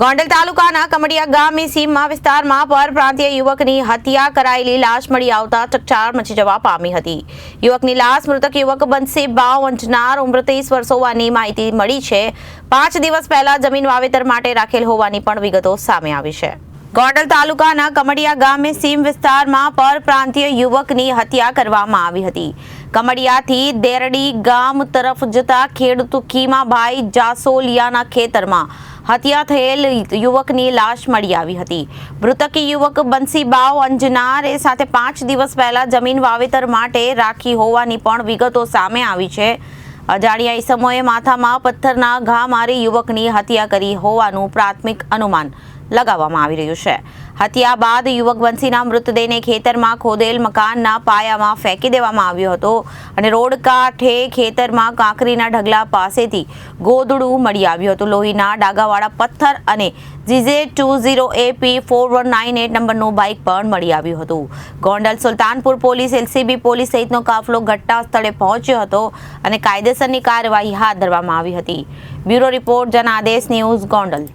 ગોંડલ તાલુકાના કમડિયા ગામની સીમા વિસ્તારમાં પરપ્રાંતીય યુવકની હત્યા કરાયેલી લાશ મળી આવતા ચકચાર મચી જવા પામી હતી. યુવકની લાશ મૃતક યુવક બનશે બાવ અંજનાર ઉંમર ત્રીસ વર્ષ હોવાની માહિતી મળી છે. પાંચ દિવસ પહેલા જમીન વાવેતર માટે રાખેલ હોવાની પણ વિગતો સામે આવી છે. ગોંડલ તાલુકાના કમડિયા ગામે સીમ વિસ્તારમાં પરપ્રાંતીય યુવકની હત્યા કરવામાં આવી હતી. કમડિયાથી દેરડી ગામ તરફ જતા ખેડૂત ખીમાભાઈ જાસોલિયાના ખેતરમાં હત્યા થયેલ યુવકની લાશ મળી આવી હતી. મૃતક યુવક બંસીબાવ એ સાથે પાંચ દિવસ પહેલા જમીન વાવેતર માટે રાખી હોવાની પણ વિગતો સામે આવી છે. અજાણ્યા ઈસમોએ માથામાં પથ્થરના ઘા મારી યુવકની હત્યા કરી હોવાનું પ્રાથમિક અનુમાન લગાવવામાં આવી રહ્યું છે. હત્યા બાદ યુવક બંસીના મૃતદેહને ખેતરમાં ખોદેલ મકાનના પાયામાં ફેંકી દેવામાં આવ્યો હતો અને રોડ કાંઠે ખેતરમાં કાંકરીના ઢગલા પાસેથી ગોદડું મળી આવ્યું હતું. લોહીના ડાગાવાળા પથ્થર અને GJ two zero AP four one nine eight નંબરનું બાઇક પણ મળી આવ્યું હતું. Gondal Sultanpur police LCB police સહિતનો કાફલો ઘટના સ્થળે પહોંચ્યો હતો અને કાયદેસરની કાર્યવાહી હાથ ધરવામાં આવી હતી. Bureau report Janadesh news Gondal.